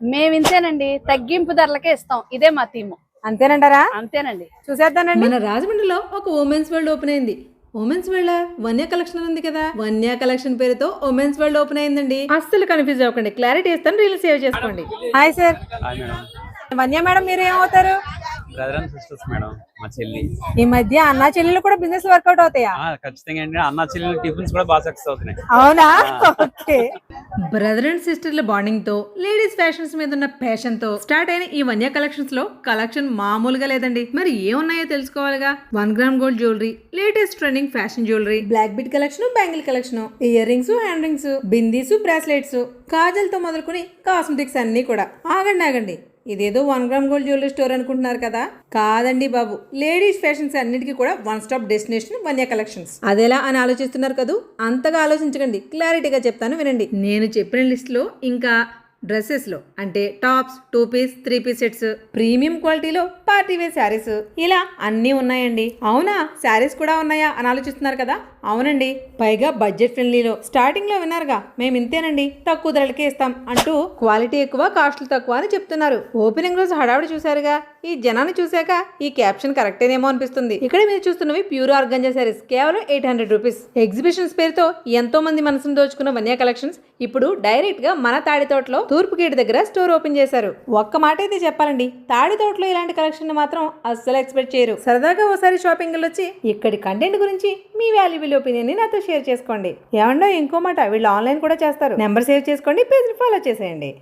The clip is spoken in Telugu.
మేము ఇంతేనండి. తగ్గింపు ధరలకే ఇస్తాం. ఇదే మా థీము. అంతేనంటారా? అంతేనండి. చూసేద్దానండి. మన రాజమండ్రిలో ఒక ఉమెన్స్ వరల్డ్ ఓపెన్ అయింది. ఉమెన్స్ వరల్డ్ వన్యా కలెక్షన్ ఉంది కదా? వన్యా కలెక్షన్ పేరుతో ఉమెన్స్ వరల్డ్ ఓపెన్ అయిందండి. అస్సలు కన్ఫ్యూజ్ అవ్వకండి. క్లారిటీ ఇస్తాను రీల్ సేవ్ చేసుకోండి. Hi sir hi madam Vanya madam మీరు ఏమవుతారు బ్రదర్ అండ్ సిస్టర్స్ మేడం మా చెల్లి. ఈ మధ్య అన్నా చెల్లెలు కూడా బిజినెస్ వర్కౌట్ అవుతాయా? ఆ, ఖచ్చితంగా అన్న చెల్లి టిఫిన్స్ కూడా బాగా సక్సెస్ అవుతున్నాయి. అవునా? ఓకే బ్రదర్ అండ్ సిస్టర్ల బాండింగ్తో లేడీస్ ఫ్యాషన్స్ మీద ఉన్న ప్యాషన్తో స్టార్ట్ అయిన ఈ వన్య కలెక్షన్స్లో కలెక్షన్ మామూలుగా లేదండి. మరి ఏమున్నాయో తెలుసుకోవాలిగా? One gram gold jewellery latest trending fashion jewellery black bit collection bangle collection earrings hand rings bindis bracelets కాజల్తో మొదలుకొని కాస్మెటిక్స్ అన్ని కూడా. ఆగండి ఆగండి. ఇదేదో one gram gold jewellery store అనుకుంటున్నారు కదా? కాదండి బాబు. లేడీస్ ఫ్యాషన్స్ అన్నిటికీ కూడా one stop destination one year collections. అదేలా అని ఆలోచిస్తున్నారు కదూ? అంతగా ఆలోచించకండి. క్లారిటీగా చెప్తాను వినండి. నేను చెప్పిన లిస్ట్లో ఇంకా డ్రెస్సెస్లో అంటే tops two piece three piece sets premium క్వాలిటీలో పార్టీ వేర్ శారీస్. ఇలా అన్నీ ఉన్నాయండి. అవునా? శారీస్ కూడా ఉన్నాయా అని ఆలోచిస్తున్నారు కదా? అవునండి. పైగా బడ్జెట్ ఫ్రెండ్లీలో. స్టార్టింగ్లో విన్నారుగా మేము ఇంతేనండి. తక్కువ ధరలకే ఇస్తాం అంటూ క్వాలిటీ ఎక్కువ కాస్ట్లు తక్కువ అని చెప్తున్నారు. ఓపెనింగ్ రోజు హడావిడి చూసారుగా ఈ జనాన్ని చూశాక ఈ క్యాప్షన్ కరెక్టేనేమో అనిపిస్తుంది. ఇక్కడ మీరు చూస్తున్నవి ప్యూర్ ఆర్గంజా శారీస్ కేవలం ఎయిట్ హండ్రెడ్ రూపీస్. ఎగ్జిబిషన్స్ పేరుతో ఎంతో మంది మనసును దోచుకున్న వన్యా కలెక్షన్స్ ఇప్పుడు డైరెక్ట్గా మన తాడి తోటలో తూర్పు గేట్ దగ్గర స్టోర్ ఓపెన్ చేశారు. ఒక్క మాట అయితే చెప్పాలండి తాడి తోటలో ఇలాంటి కలెక్షన్ మాత్రం అస్సలు ఎక్స్పెక్ట్ చేయరు. సరదాగా ఓసారి షాపింగ్ వచ్చి ఇక్కడి కంటెంట్ గురించి మీ వాల్యుబుల్ ఒపీనియన్ నాతో షేర్ చేసుకోండి. ఏమండో ఇంకో మాట వీళ్ళు ఆన్లైన్ కూడా చేస్తారు. నెంబర్ సేవ్ చేసుకోండి పేజ్ ఫాలో చేసేయండి.